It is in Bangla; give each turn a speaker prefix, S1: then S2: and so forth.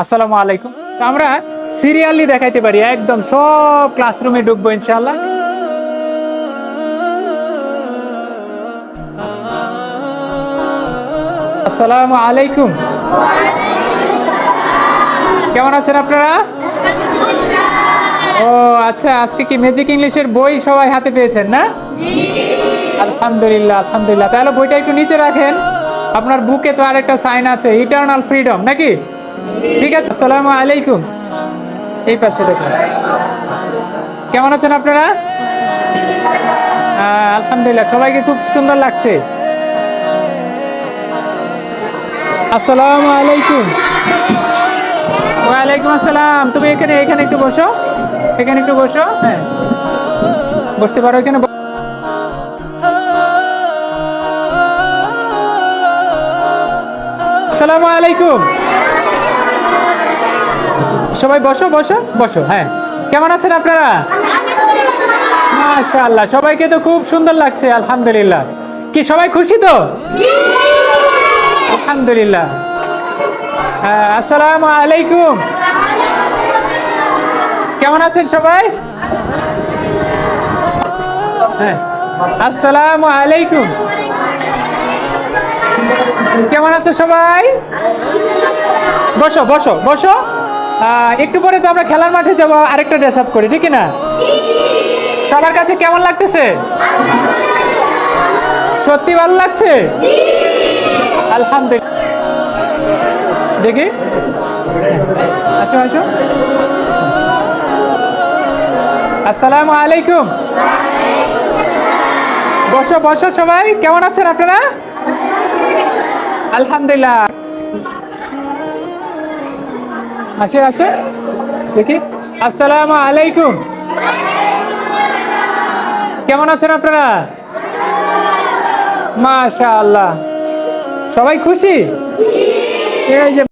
S1: আসসালামু আলাইকুম। আমরা সিরিয়ালি দেখাইতে পারি, একদম সব ক্লাসরুমে ঢুকবো ইনশাআল্লাহ। আসসালামু আলাইকুম। কেমন আছেন আপনারা? ও আচ্ছা আজকে কি ম্যাজিক ইংলিশের বই সবাই হাতে পেয়েছেন, না? আলহামদুলিল্লাহ আলহামদুলিল্লাহ। তাহলে বইটা একটু নিচে রাখেন। আপনার বুকে তো আরেকটা সাইন আছে ইটার্নাল ফ্রিডম নাকি? ঠিক আছে, আসসালামু আলাইকুম। এই পাশে দেখুন। কেমন আছেন আপনারা? আলহামদুলিল্লাহ, সবাইকে খুব সুন্দর লাগছে। আসসালামু আলাইকুম। ওয়ালাইকুম আসসালাম। তুমি এখানে এখানে একটু বসো। এখানে একটু বসো। হ্যাঁ। বসতে পারো এখানে। আসসালামু আলাইকুম। সবাই বসো বসো বসো হ্যাঁ। কেমন আছেন আপনারা? মাশাআল্লাহ সবাইকে তো খুব সুন্দর লাগছে আলহামদুলিল্লাহ। কি সবাই খুশি তো? আলহামদুলিল্লাহ। হ্যাঁ, আসসালামু আলাইকুম। কেমন আছেন সবাই? হ্যাঁ আসসালামু আলাইকুম। কেমন আছো সবাই? বসো বসো বসো। একটু পরে তো আমরা খেলার মাঠে যাব, আরেকটা ড্রেস আপ করি, ঠিক না? সবার কাছে কেমন লাগতেছে? সত্যি ভালো লাগছে? আলহামদুলিল্লাহ। দেখি। আসো আসো। আসসালামু আলাইকুম। বসো বসো সবাই। কেমন আছেন আপনারা? আলহামদুলিল্লাহ। আসে আসে দেখি। আসসালামু আলাইকুম। কেমন আছেন আপনারা? মাশাআল্লাহ। সবাই খুশি? এই যে